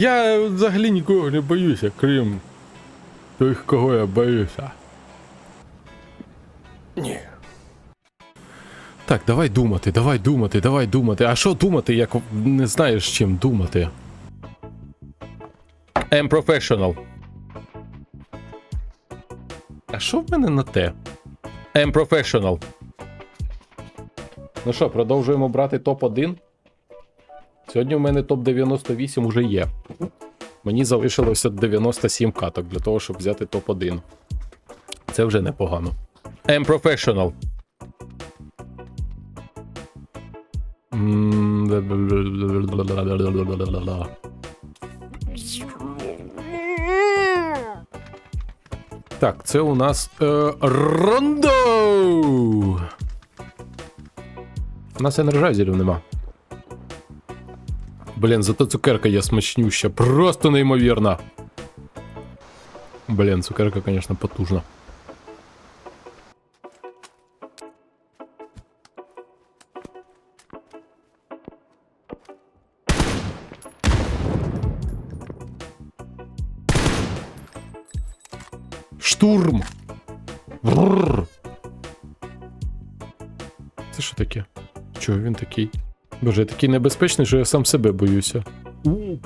Я взагалі нікого не боюся, крім тих, кого я боюся. Ні. Так, давай думати, давай думати, давай думати. А що думати, як не знаєш чим думати? I'm professional. А що в мене на те? I'm professional. Ну що, продовжуємо брати топ-1. Сьогодні в мене топ-98 уже є. Мені залишилося 97 каток для того, щоб взяти топ-1. Це вже непогано. I'm professional. Так, це у нас е, Рондо. У нас енерджайзерів нема. Блін, зато цукерка є смачнюща. Просто неймовірна. Блін, цукерка, звісно, потужна. Штурм! Бррр. Це що таке? Чого він такий? Боже, я такий небезпечний, що я сам себе боюся.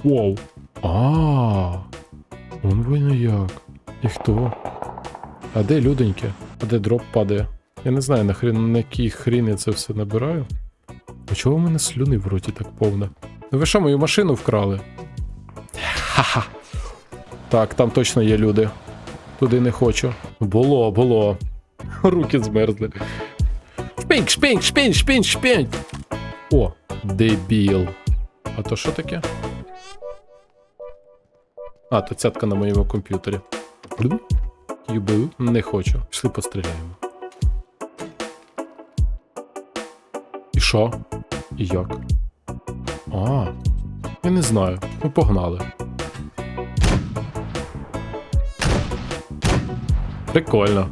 Вау. А. Он воно як. І хто? А де люденьке? А де дроп падає? Я не знаю, на хрен на якій хрін я це все набираю. А чого в мене слюни в роті так повно? Ну ви що, мою машину вкрали? Ха-ха. Так, там точно є люди. Туди не хочу. Було, було. Руки змерзли. Шпінь, шпінь, шпінь, шпінь, шпінь. О, дебіл. А то що таке? А, то цятка на моєму комп'ютері. Юбу? Не хочу. Пішли постріляємо. І що? І як? А, я не знаю. Ну погнали. Прикольно.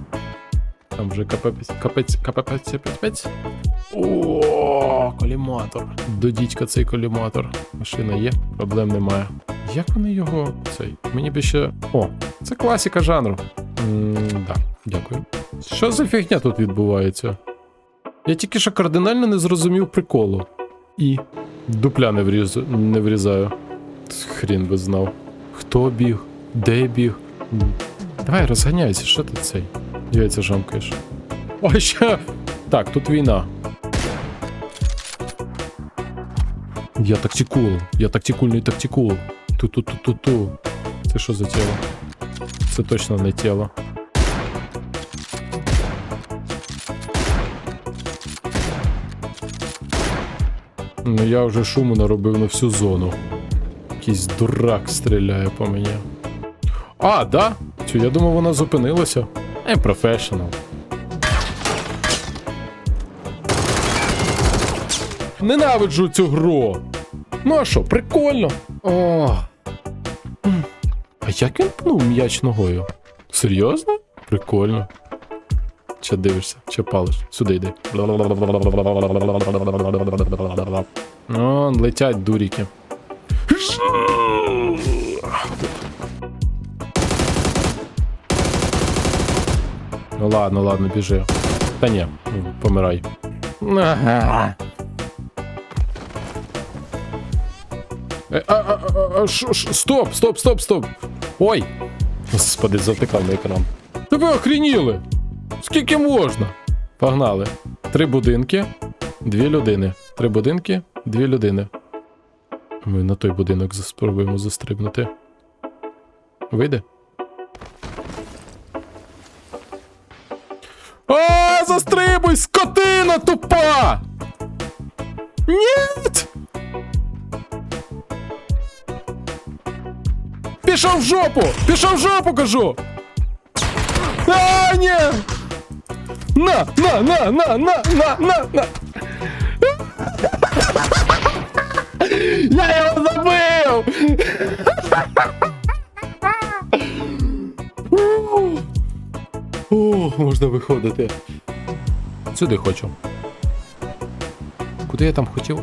Там вже капець, капець, капець, капець. О, коліматор. До дідька цей коліматор. Машина є, проблем немає. Як вони його. цей? Мені би ще. О, це класика жанру. Да, дякую. Що за фігня тут відбувається? Я тільки що кардинально не зрозумів приколу. І дупля не, вріз... не врізаю. Хрін би знав. Хто біг? Де біг? Давай розганяйся, що ти цей? Яйця жамкаєш. Ой, ще. Так, тут війна. Я тактикул. Я тактикульний тактикул. Ту-ту-ту-ту-ту. Це що за тіло? Це точно не тіло. Ну я вже шуму наробив на всю зону. Якийсь дурак стріляє по мені. А, да? Цю, я думав, вона зупинилася. I'm professional. Ненавиджу цю гру. Ну а що, прикольно. О. А як він пнув м'яч ногою? Серйозно? Прикольно. Че дивишся, че палиш? Сюди йди. О, летять дуріки. Ну ладно, ладно, біжи. Та ні, помирай. Ага. Е, а, а, а, а, шо- шо- Стоп, стоп, стоп, стоп. Ой. Господи, затикав на екран. Та ви охреніли! Скільки можна? Погнали. Три будинки, дві людини. Три будинки, дві людини. Ми на той будинок спробуємо застрибнути. Вийде? А, застрибуй, скотина тупа! Нет! Пішов в жопу! Пішов в жопу, кажу! А, ні! На, на, на, на, на, на, на, на! Я його забив! О, можна виходити. Сюди хочу. Куди я там хотів?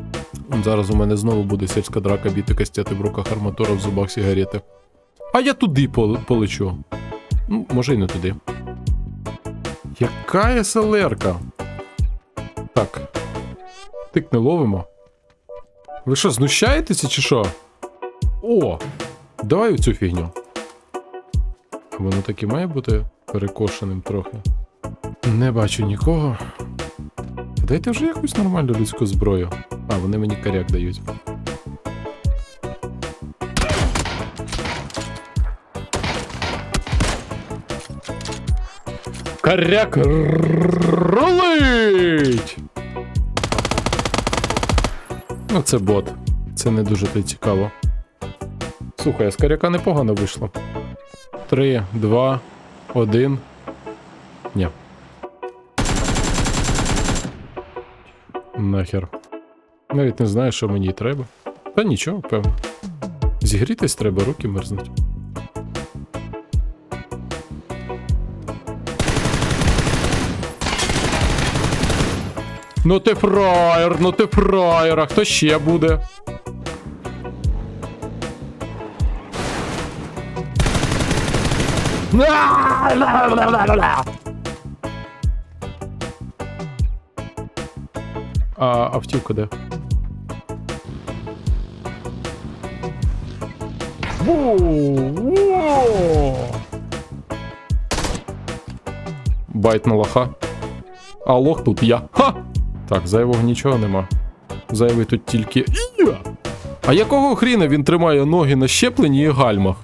Зараз у мене знову буде сільська драка біти кастети в руках арматура в зубах сигарети. А я туди полечу. Ну, може й не туди. Яка СЛРка? Так. Тик не ловимо. Ви що, знущаєтеся чи що? О! Давай цю фігню. Воно так і має бути перекошеним трохи. Не бачу нікого. Дайте вже якусь нормальну людську зброю. А, вони мені коряк дають. Коряк ролить! Ну, це бот. Це не дуже то цікаво. Слухай, а з коряка непогано вийшло. Три, два, один. Ні. Нахер. Навіть не знаю, що мені треба. Та нічого, певно. Зігрітись треба, руки мерзнуть. Ну ти фраєр, ну ти фраєр, а хто ще буде? А автівка де? Байт на лоха. А лох тут я. Ха! Так, зайвого нічого нема. Зайвий тут тільки. А якого хріна він тримає ноги на щепленні і гальмах?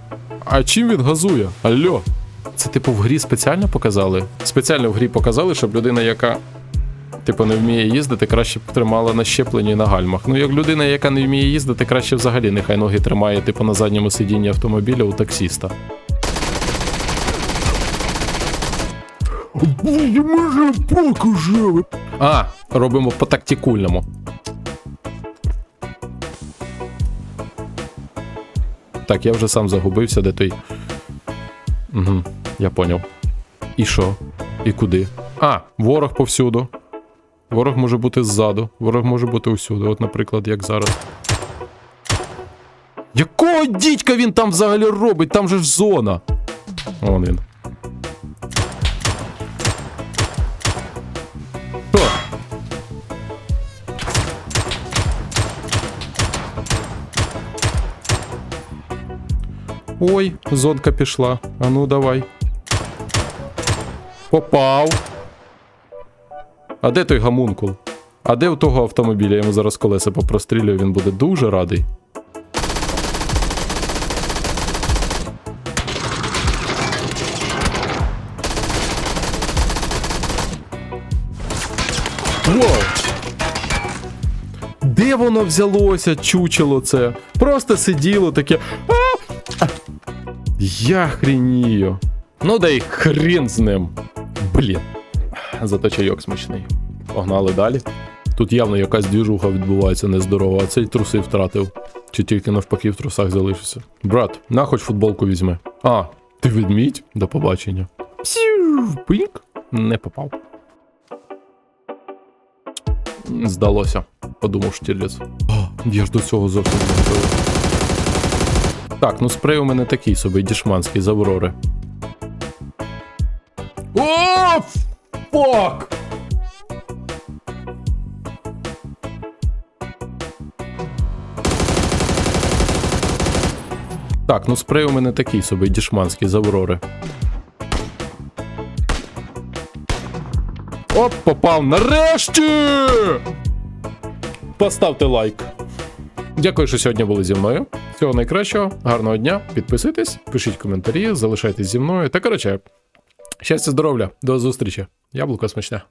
А чим він газує? Алло? Це типу в грі спеціально показали? Спеціально в грі показали, щоб людина, яка типу не вміє їздити, краще тримала на щепленні і на гальмах. Ну, як людина, яка не вміє їздити, краще взагалі нехай ноги тримає, типу, на задньому сидінні автомобіля у таксіста. Може, покуже. А, робимо по тактикульному. Так, я вже сам загубився, де той. Угу, я поняв. І що? І куди? А, ворог повсюду. Ворог може бути ззаду, ворог може бути усюди. От, наприклад, як зараз. Якого дідька він там взагалі робить? Там же ж зона. Вон він. Ой, зонка пішла. А ну давай. Попав. А де той гамункул? А де у того автомобіля? Я йому зараз колеса попрострілюю, він буде дуже радий. Воу! Де воно взялося, чучело це? Просто сиділо таке. Я хренію. Ну да й хрін з ним. Блін. Зато чайок смачний. Погнали далі. Тут явно якась двіжуха відбувається нездорова, а цей труси втратив. Чи тільки навпаки в трусах залишився. Брат, на хоч футболку візьми. А, ти ведмідь? До побачення. Псю, пink. Не попав. Здалося. Подумав Штірліц. Я ж до цього зовсім не готовий. Так, ну спрей у мене такий собі, дішманський з Аврори. О, фак! Так, ну спрей у мене такий собі, дішманський з Аврори. Оп, попав нарешті! Поставте лайк. Дякую, що сьогодні були зі мною. Всього найкращого, гарного дня, підписуйтесь, пишіть коментарі, залишайтесь зі мною. Та коротше, щастя, здоров'я, до зустрічі. Яблуко смачне.